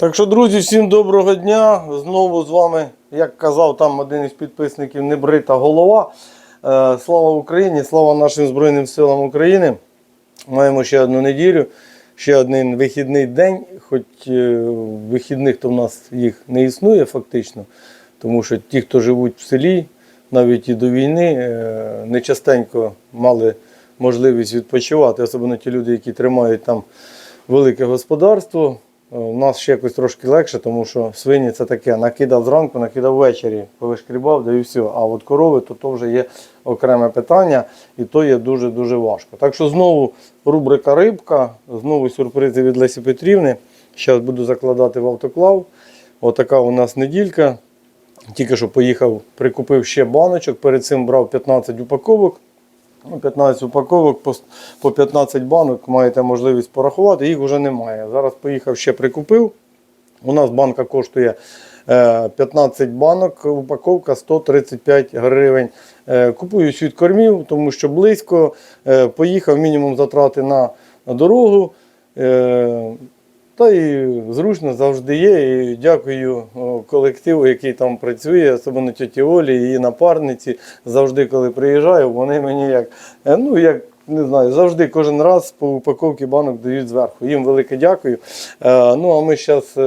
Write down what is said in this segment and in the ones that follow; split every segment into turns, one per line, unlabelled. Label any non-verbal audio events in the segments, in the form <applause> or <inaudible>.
Так що, друзі, всім доброго дня. Знову з вами, як казав там один із підписників, небрита голова. Е, Слава Україні, слава нашим Збройним силам України. Маємо ще одну неділю, ще один вихідний день, хоч е, вихідних то в нас їх не існує фактично, тому що ті, хто живуть в селі, навіть і до війни, е, не частенько мали можливість відпочивати, особливо ті люди, які тримають там велике господарство. Е, У нас ще якось трошки легше, тому що свині це таке, накидав зранку, накидав ввечері, повишкрібав, да і все. А от корови то, то вже є окреме питання, і то є дуже-дуже важко. Так що знову рубрика рибка, знову сюрпризи від Лесі Петрівни. Зараз буду закладати в автоклав. Отака у нас неділька. Тільки що поїхав, прикупив ще баночок, перед цим брав 15 упаковок. Ну, 15 упаковок по, по 15 банок маєте можливість порахувати, їх вже немає. Зараз поїхав ще прикупив. У нас банка коштує е, 15 банок, упаковка 135 гривень. Е, Купую від кормів, тому що близько. Е, Поїхав мінімум затрати на дорогу. Та і зручно завжди є. І дякую колективу, який там працює, особливо тіті Олі, її напарниці. Завжди, коли приїжджаю, вони мені як, е, ну як. Не знаю, завжди кожен раз по упаковці банок дають зверху. Їм велике дякую. Е, ну а ми зараз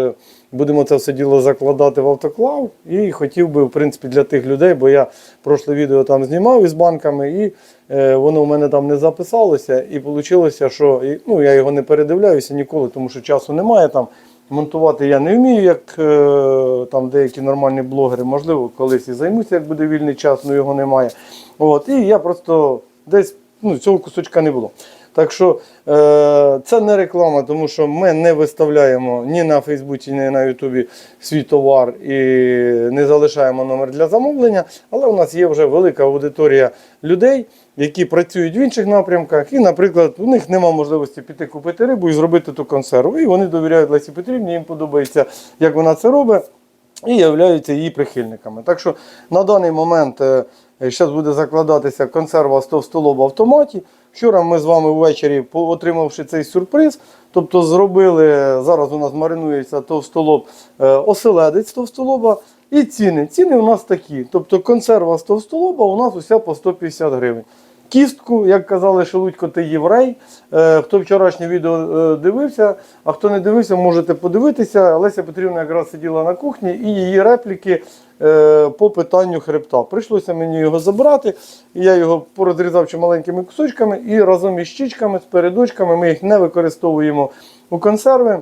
будемо це все діло закладати в автоклав. І хотів би, в принципі, для тих людей, бо я прошле відео там знімав із банками, і е, воно у мене там не записалося. І вийшло, що і, ну, я його не передивляюся ніколи, тому що часу немає там. Монтувати я не вмію, як е, там деякі нормальні блогери. Можливо, колись і займуся, як буде вільний час, але його немає. От, і я просто десь ну, цього кусочка не було. Так що е, це не реклама, тому що ми не виставляємо ні на Фейсбуці, ні на Ютубі свій товар і не залишаємо номер для замовлення. Але у нас є вже велика аудиторія людей, які працюють в інших напрямках. І, наприклад, у них немає можливості піти купити рибу і зробити ту консерву. І вони довіряють Лесі Петрівні, їм подобається, як вона це робить і являються її прихильниками. Так що на даний момент зараз буде закладатися консерва з товстолоба в автоматі. Вчора ми з вами ввечері, отримавши цей сюрприз, тобто зробили, зараз у нас маринується товстолоб, е, оселедець товстолоба і ціни. Ціни у нас такі. Тобто консерва з товстолоба у нас уся по 150 гривень. Кістку, як казали, Шелудько, ти єврей. Е, хто вчорашнє відео е, дивився, а хто не дивився, можете подивитися. Леся Петрівна якраз сиділа на кухні і її репліки по питанню хребта. Прийшлося мені його забрати. Я його порозрізав чималенькими кусочками і разом із щічками, з передочками ми їх не використовуємо у консерви.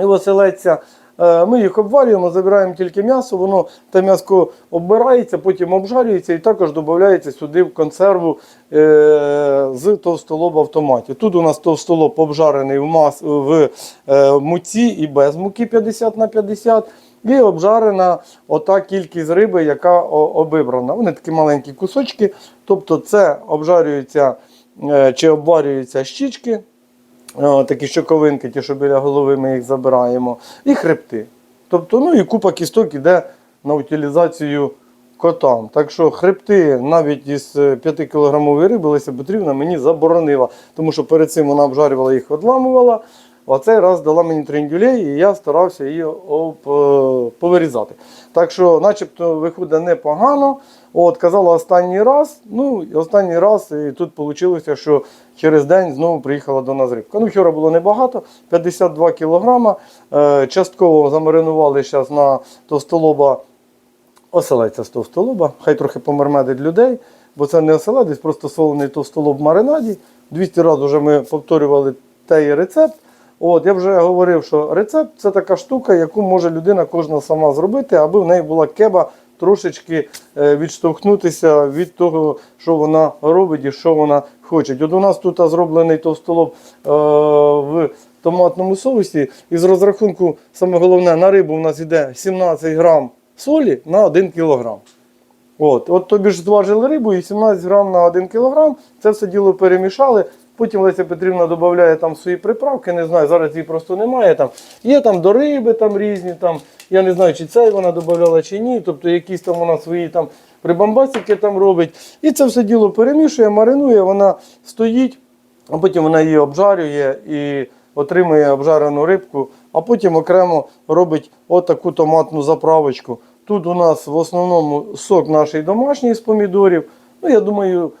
І оселедця. Е, Ми їх обварюємо, забираємо тільки м'ясо, воно те м'ясо оббирається, потім обжарюється і також додається сюди в консерву е, з товстолоба в томаті. Тут у нас товстолоб обжарений в, мас, в е, муці і без муки 50 на 50. І обжарена ота кількість риби, яка обібрана. Вони такі маленькі кусочки. Тобто це обжарюються е, чи обварюються щічки, такі щоковинки, ті, що біля голови ми їх забираємо, і хребти. Тобто, ну і купа кісток іде на утилізацію котам. Так що хребти навіть із 5 кілограмової риби Леся Петрівна мені заборонила, тому що перед цим вона обжарювала їх, одламувала. А цей раз дала мені трендюлей, і я старався її е, повирізати. Так що, начебто, виходить непогано. От, казала останній раз. Ну, і останній раз, і тут вийшло, що через день знову приїхала до нас рибка. Ну, вчора було небагато, 52 кілограма. Е, частково замаринували зараз на товстолоба оселедця з товстолоба. Хай трохи помермедить людей, бо це не оселедець, просто солений товстолоб в маринаді. 200 разів вже ми повторювали той рецепт. От, я вже говорив, що рецепт це така штука, яку може людина кожна сама зробити, аби в неї була кеба трошечки е, відштовхнутися від того, що вона робить і що вона хоче. От у нас тут зроблений товстолоб е, в томатному соусі. І з розрахунку, саме головне, на рибу у нас йде 17 грам солі на 1 кілограм. От, от тобі ж зважили рибу і 17 грам на 1 кілограм. Це все діло перемішали. Потім Леся Петрівна додає там свої приправки, не знаю, зараз її просто немає. Там. Є там до риби там різні, там, я не знаю, чи цей вона додавала, чи ні. Тобто якісь там вона свої там прибамбасики там робить. І це все діло перемішує, маринує, вона стоїть, а потім вона її обжарює і отримує обжарену рибку, а потім окремо робить отаку томатну заправочку. Тут у нас в основному сок наш домашній з помідорів. Ну, я думаю,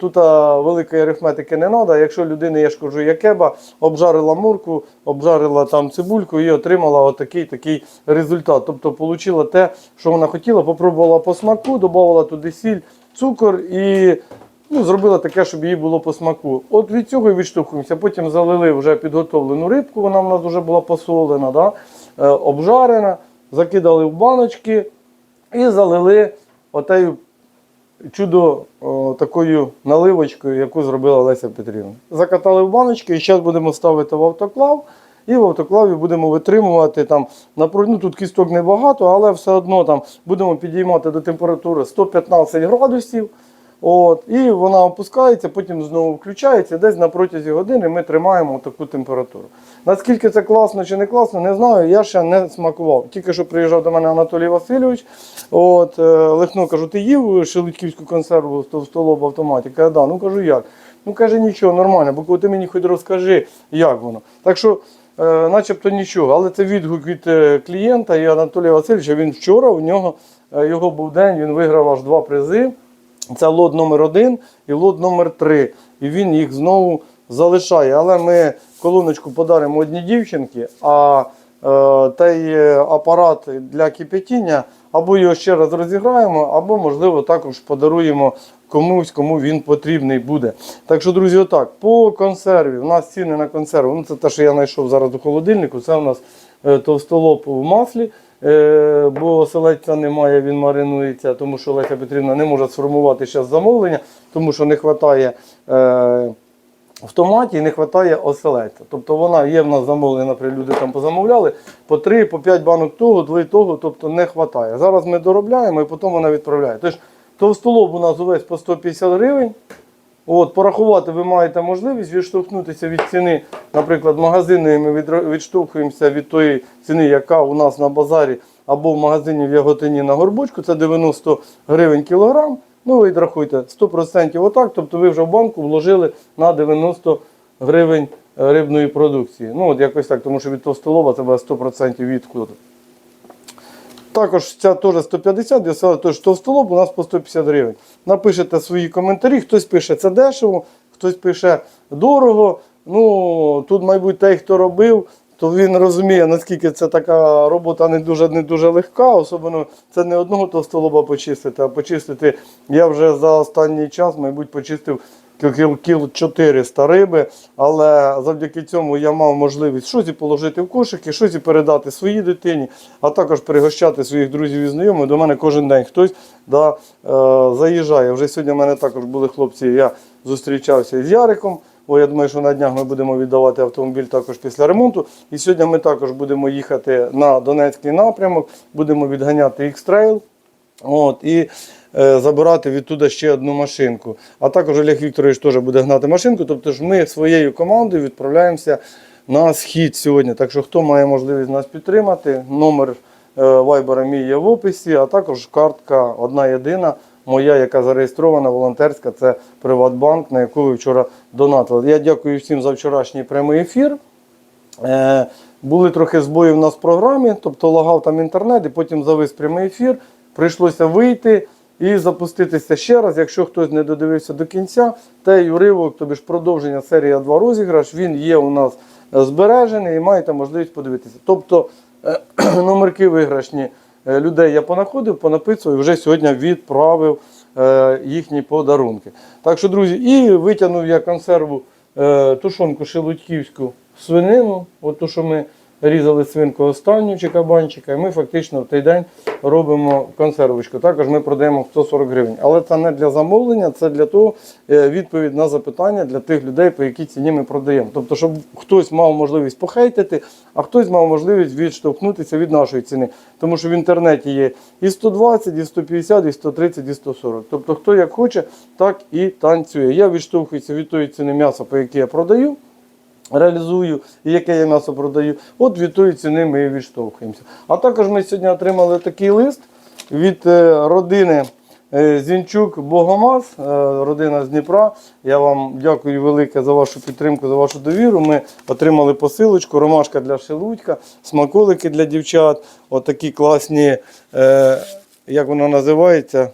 тут великої арифметики не треба. Якщо людина, я ж кажу, якеба, обжарила мурку, обжарила там цибульку і отримала отакий такий результат. Тобто отримала те, що вона хотіла, попробувала по смаку, додавала туди сіль, цукор і ну, зробила таке, щоб їй було по смаку. От від цього і відштовхуємося. Потім залили вже підготовлену рибку, вона в нас вже була посолена, да? е, обжарена, закидали в баночки і залили отею чудо о, такою наливочкою, яку зробила Леся Петрівна. Закатали в баночки і зараз будемо ставити в автоклав. І в автоклаві будемо витримувати там ну, тут кісток небагато, але все одно там будемо підіймати до температури 115 градусів. От, і вона опускається, потім знову включається. Десь на протязі години ми тримаємо таку температуру. Наскільки це класно чи не класно, не знаю. Я ще не смакував. Тільки що приїжджав до мене Анатолій Васильович. От, е, Лихно кажу, ти їв шелудьківську консерву в столоб в автоматі? Каже, да. Ну кажу, як? Ну каже, нічого, нормально, бо коли ти мені хоч розкажи, як воно. Так що, е, начебто нічого, але це відгук від е, клієнта і Анатолія Васильовича. Він вчора у нього е, його був день, він виграв аж два призи. Це лот номер один і лот номер три. І він їх знову залишає. Але ми колоночку подаримо одній дівчинці, а е, той апарат для кипятіння або його ще раз розіграємо, або, можливо, також подаруємо комусь, кому він потрібний буде. Так що, друзі, отак, по консерві. У нас ціни на консерву. Ну, це те, що я знайшов зараз у холодильнику. Це у нас е, товстолоб в маслі. Е, бо оселедця немає, він маринується, тому що Леся Петрівна не може сформувати зараз замовлення, тому що не вистачає е, в томаті і не вистачає оселедця. Тобто вона є в нас замовлення, наприклад, люди там позамовляли по 3, по 5 банок того, 2 того, тобто не вистачає. Зараз ми доробляємо і потім вона відправляє. Тож товстолоб у нас увесь по 150 гривень. От, порахувати ви маєте можливість відштовхнутися від ціни, наприклад, магазинної ми відштовхуємося від тої ціни, яка у нас на базарі або в магазині в Яготині на горбочку, це 90 гривень кілограм. Ну, ви відрахуйте 100% отак, тобто ви вже в банку вложили на 90 гривень е, рибної продукції. Ну, от якось так, тому що від товстолоба буде 100% відкуду. Також ця теж 150, я сказав, тож товстолоб у нас по 150 гривень. Напишете свої коментарі, хтось пише це дешево, хтось пише дорого. Ну, тут, мабуть, той, хто робив, то він розуміє, наскільки це така робота не дуже, не дуже легка. Особливо це не одного товстолоба почистити, а почистити. Я вже за останній час, мабуть, почистив кіл, кіл 400 риби, але завдяки цьому я мав можливість щось і положити в кошики, щось і передати своїй дитині, а також пригощати своїх друзів і знайомих. До мене кожен день хтось да, е, заїжджає. Вже сьогодні в мене також були хлопці, я зустрічався із Яриком. Бо я думаю, що на днях ми будемо віддавати автомобіль також після ремонту. І сьогодні ми також будемо їхати на Донецький напрямок, будемо відганяти X-Trail. От, і забирати відтуди ще одну машинку. А також Олег Вікторович теж буде гнати машинку. Тобто ж ми своєю командою відправляємося на схід сьогодні. Так що хто має можливість нас підтримати, номер е, вайбера мій є в описі, а також картка одна єдина. Моя, яка зареєстрована, волонтерська, це Приватбанк, на яку ви вчора донатили. Я дякую всім за вчорашній прямий ефір. Е, були трохи збої в нас в програмі, тобто лагав там інтернет, і потім завис прямий ефір. Прийшлося вийти і запуститися ще раз. Якщо хтось не додивився до кінця, той уривок, тобі ж продовження серія 2 розіграш, він є у нас е, збережений і маєте можливість подивитися. Тобто е, <clears throat> номерки виграшні е, людей я понаходив, понаписував і вже сьогодні відправив їхні подарунки. Так що, друзі, і витягнув я консерву тушонку шелудьківську свинину, от ту, що ми різали свинку останню чи кабанчика, і ми фактично в той день робимо консервочку. Також ми продаємо 140 гривень. Але це не для замовлення, це для того е, відповідь на запитання для тих людей, по якій ціні ми продаємо. Тобто, щоб хтось мав можливість похейтити, а хтось мав можливість відштовхнутися від нашої ціни. Тому що в інтернеті є і 120, і 150, і 130, і 140. Тобто, хто як хоче, так і танцює. Я відштовхуюся від тої ціни м'яса, по якій я продаю реалізую і яке я м'ясо продаю. От від тої ціни ми і відштовхуємося. А також ми сьогодні отримали такий лист від е, родини Е, Зінчук Богомаз, е, родина з Дніпра. Я вам дякую велике за вашу підтримку, за вашу довіру. Ми отримали посилочку, ромашка для шелудька, смаколики для дівчат. Отакі класні, як воно називається?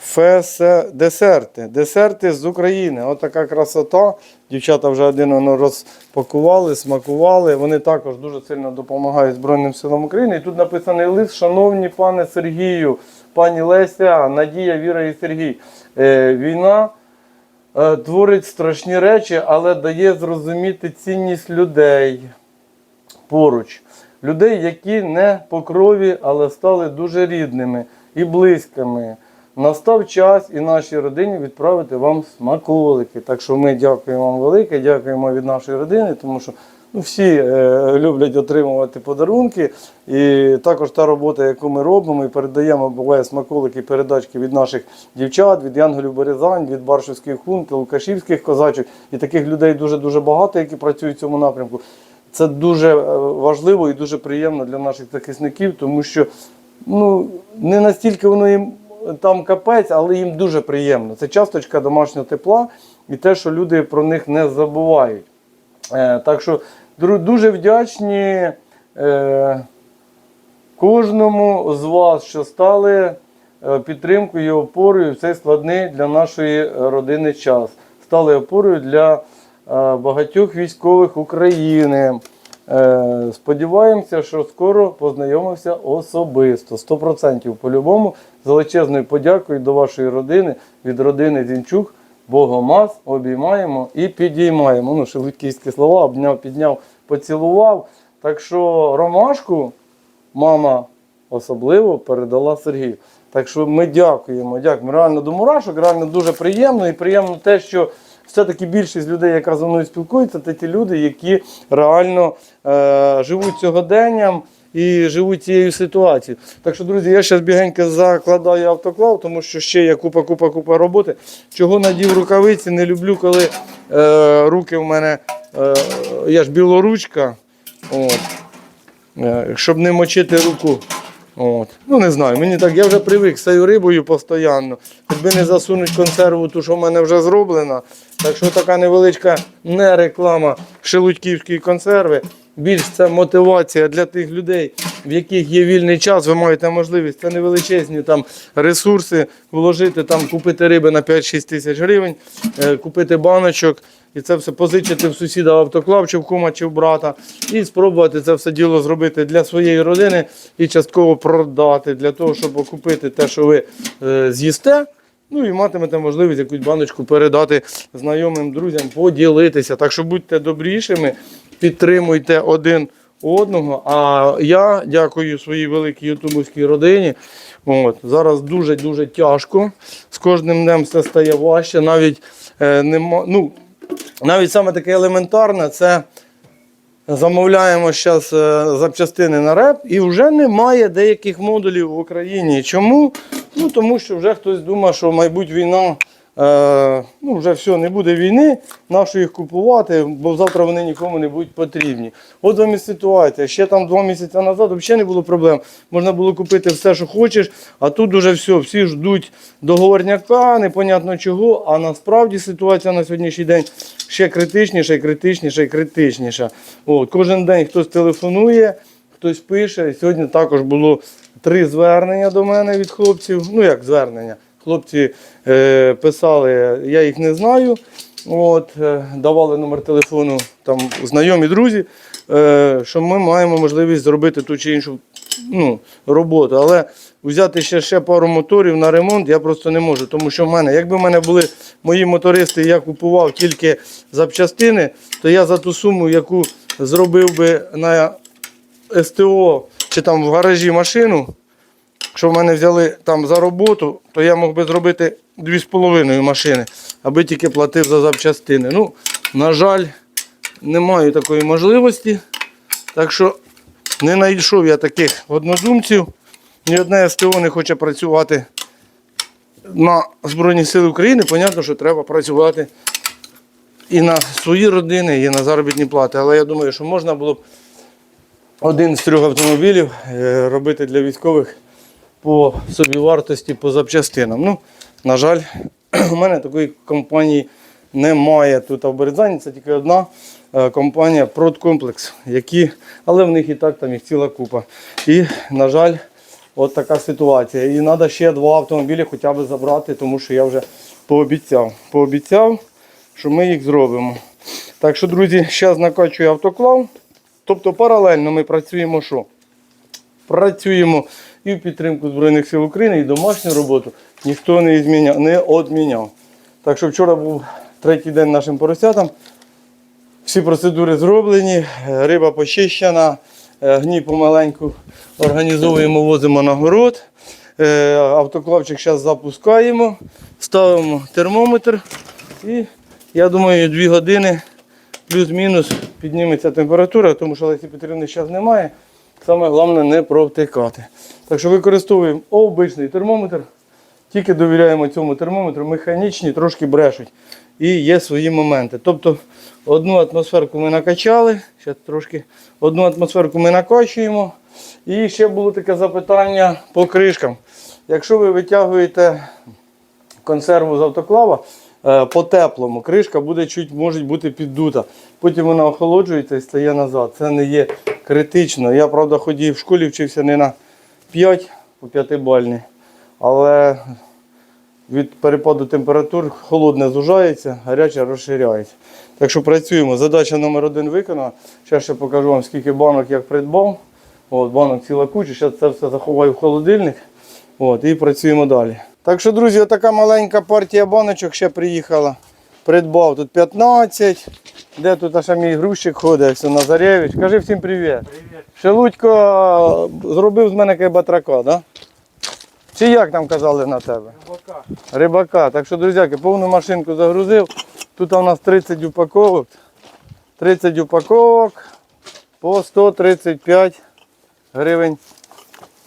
Фесе десерти. Десерти з України. От така красота. Дівчата вже один воно розпакували, смакували. Вони також дуже сильно допомагають Збройним силам України. І тут написаний лист, шановні пане Сергію, пані Леся, Надія, Віра і Сергій. Е, війна е, творить страшні речі, але дає зрозуміти цінність людей поруч. Людей, які не по крові, але стали дуже рідними і близькими. Настав час і нашій родині відправити вам смаколики. Так що ми дякуємо вам велике, дякуємо від нашої родини, тому що ну, всі е, люблять отримувати подарунки. І також та робота, яку ми робимо, і передаємо буває смаколики, передачки від наших дівчат, від Янголів Березань, від Баршівських хунт, Лукашівських козачок. І таких людей дуже-дуже багато, які працюють в цьому напрямку. Це дуже е, важливо і дуже приємно для наших захисників, тому що ну, не настільки воно їм там капець, але їм дуже приємно. Це часточка домашнього тепла і те, що люди про них не забувають. Е, так що дуже вдячні е, кожному з вас, що стали е, підтримкою і опорою в цей складний для нашої родини час. Стали опорою для багатьох військових України. Е, Сподіваємося, що скоро познайомився особисто. 100% по-любому. З величезною подякою до вашої родини, від родини Зінчук. Богомаз обіймаємо і підіймаємо. Ну, шелудьківські слова, обняв, підняв, поцілував. Так що ромашку мама особливо передала Сергію. Так що ми дякуємо. Дякуємо. Реально до мурашок, реально дуже приємно. І приємно те, що все-таки більшість людей, яка зі мною спілкується, це ті люди, які реально е, живуть сьогоденням і живуть цією ситуацією. Так що, друзі, я зараз бігенько закладаю автоклав, тому що ще є купа, купа, купа роботи. Чого надів рукавиці, не люблю, коли е, руки в мене, е, я ж білоручка. От. Е, щоб не мочити руку. От. Ну не знаю, мені так, я вже привик цією рибою постійно. Хоч би не засунуть консерву, ту, що в мене вже зроблена. Так що така невеличка не реклама шелудьківської консерви. Більш це мотивація для тих людей, в яких є вільний час, ви маєте можливість це невеличезні там ресурси вложити, там купити риби на 5-6 тисяч гривень, е, купити баночок і це все позичити в сусіда в автоклав, чи в кума, чи в брата, і спробувати це все діло зробити для своєї родини і частково продати для того, щоб окупити те, що ви е, з'їсте. Ну і матимете можливість якусь баночку передати знайомим друзям, поділитися. Так що будьте добрішими, підтримуйте один одного. А я дякую своїй великій ютубовській родині. От, зараз дуже-дуже тяжко. З кожним днем все стає важче. Навіть е, нема, ну, навіть саме таке елементарне це замовляємо зараз запчастини на реп і вже немає деяких модулів в Україні. Чому? Ну тому що вже хтось думає, що мабуть війна. Е, ну, вже все, не буде війни, нащо їх купувати, бо завтра вони нікому не будуть потрібні. От вам і ситуація. Ще там два місяці назад взагалі не було проблем. Можна було купити все, що хочеш, а тут уже все, всі ждуть договорняка, непонятно чого. А насправді ситуація на сьогоднішній день ще критичніша, і критичніша, і критичніша. От, кожен день хтось телефонує, хтось пише. Сьогодні також було три звернення до мене від хлопців. Ну як звернення? Хлопці е, писали, я їх не знаю. От, е, давали номер телефону там, знайомі друзі, е, що ми маємо можливість зробити ту чи іншу ну, роботу. Але взяти ще, ще пару моторів на ремонт я просто не можу. Тому що в мене, якби в мене були мої мотористи, я купував тільки запчастини, то я за ту суму, яку зробив би на СТО чи там в гаражі машину. Якщо в мене взяли там за роботу, то я мог би зробити 2,5 машини, аби тільки платив за запчастини. Ну, на жаль, не маю такої можливості. Так що не знайшов я таких однодумців. Ні одне СТО не хоче працювати на Збройні Сили України. Понятно, що треба працювати і на свої родини, і на заробітні плати. Але я думаю, що можна було б один з трьох автомобілів е, робити для військових по собівартості по запчастинам. Ну, на жаль, <clears throat> у мене такої компанії немає тут в Березані. Це тільки одна е, компанія Продкомплекс, які, але в них і так там їх ціла купа. І, на жаль, от така ситуація. І треба ще два автомобілі хоча б забрати, тому що я вже пообіцяв. Пообіцяв, що ми їх зробимо. Так що, друзі, зараз накачую автоклав. Тобто паралельно ми працюємо що? Працюємо і в підтримку Збройних сил України, і домашню роботу ніхто не зміняв, не одміняв. Так що вчора був третій день нашим поросятам. Всі процедури зроблені, е, риба почищена, е, гній помаленьку організовуємо, возимо на город. Е, Автоклавчик зараз запускаємо, ставимо термометр і я думаю, дві години плюс-мінус підніметься температура, тому що Лесі Петрівни зараз немає. Саме головне не провтикати. Так що використовуємо обичний термометр. Тільки довіряємо цьому термометру, механічні трошки брешуть. І є свої моменти. Тобто одну атмосферку ми накачали, ще трошки одну атмосферку ми накачуємо. І ще було таке запитання по кришкам. Якщо ви витягуєте консерву з автоклава е, по теплому, кришка буде чуть може бути піддута. Потім вона охолоджується і стає назад. Це не є критично. Я, правда, ходив в школі, вчився не на 5 по 5 бальні, але від перепаду температур холодне зужається, гаряче розширяється. Так що працюємо. Задача номер один виконана. Зараз ще покажу вам, скільки банок як придбав. От, банок ціла куча. Зараз це все заховаю в холодильник. От, і працюємо далі. Так що, друзі, отака маленька партія баночок ще приїхала. Придбав тут 15. Де тут аж мій грузчик ходить, ось Назаревич. Кажи всім привіт. Привіт. Шелудько зробив з мене кайбатрака, да? Чи як там казали на тебе?
Рибака.
Рибака. Так що, друзяки, повну машинку загрузив. Тут у нас 30 упаковок. 30 упаковок по 135 гривень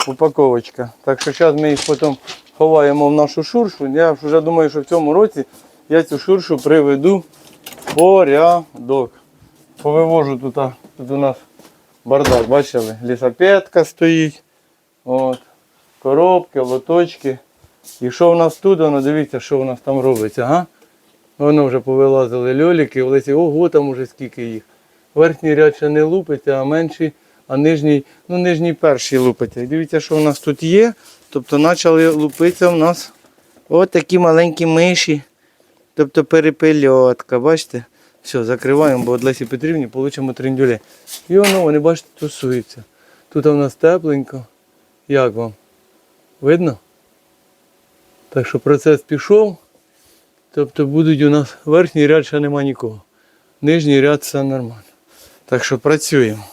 упаковочка. Так що зараз ми їх потім ховаємо в нашу шуршу. Я вже думаю, що в цьому році я цю шуршу приведу в порядок. Повивожу тут, тут у нас бардак, бачили? Лісопетка стоїть. От. Коробки, лоточки. І що в нас тут, воно, дивіться, що в нас там робиться, га? Воно вже повилазили льоліки, в лесі, ого, там уже скільки їх. Верхній ряд ще не лупиться, а менший, а нижній, ну нижній перший лупиться. І дивіться, що в нас тут є. Тобто почали лупитися в нас от такі маленькі миші. Тобто перепельотка, бачите? Все, закриваємо, бо від Лесі Петрівні получимо триндюлі. І воно, вони, бачите, тусуються. Тут у нас тепленько. Як вам? Видно? Так що процес пішов. Тобто будуть у нас верхній ряд ще нема нікого. Нижній ряд все нормально. Так що працюємо.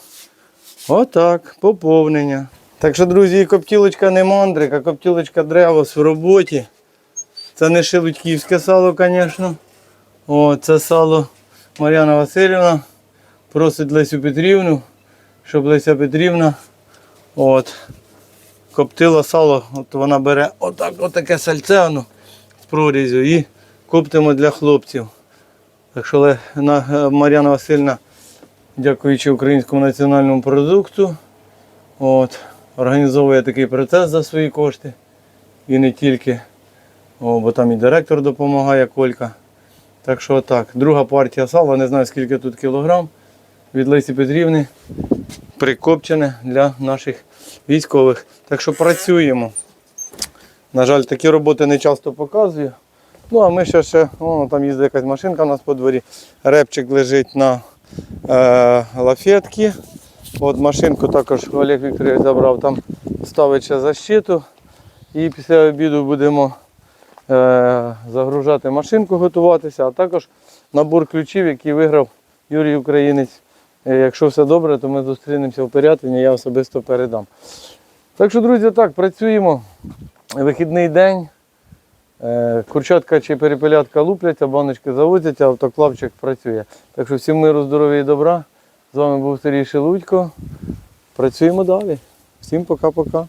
Отак, поповнення. Так що, друзі, коптілочка не мандрик, а коптілочка древос в роботі. Це не шелудьківське сало, звісно. О, це сало Мар'яна Васильівна просить Лесю Петрівну, щоб Леся Петрівна от, коптила сало, от вона бере отак, отаке сальце воно з прорізю і коптимо для хлопців. Так що е, Мар'яна Васильівна, дякуючи українському національному продукту, от, організовує такий процес за свої кошти. І не тільки, о, бо там і директор допомагає Колька. Так що так, друга партія сала, не знаю скільки тут кілограм від Лесі Петрівни прикопчене для наших військових. Так що працюємо. На жаль, такі роботи не часто показую. Ну, а ми ще ще, о, там їздить якась машинка у нас по дворі. Репчик лежить на е, лафетці. От машинку також Олег Вікторович забрав, там ставить ще защиту. І після обіду будемо загружати машинку, готуватися, а також набор ключів, який виграв Юрій Українець. Е, Якщо все добре, то ми зустрінемося в Пирятині, я особисто передам. Так що, друзі, так, працюємо. Вихідний день. Е, Курчатка чи перепелятка лупляться, баночки завозяться, автоклавчик працює. Так що всім миру, здоров'я і добра. З вами був Сергій Шелудько. Працюємо далі. Всім пока-пока.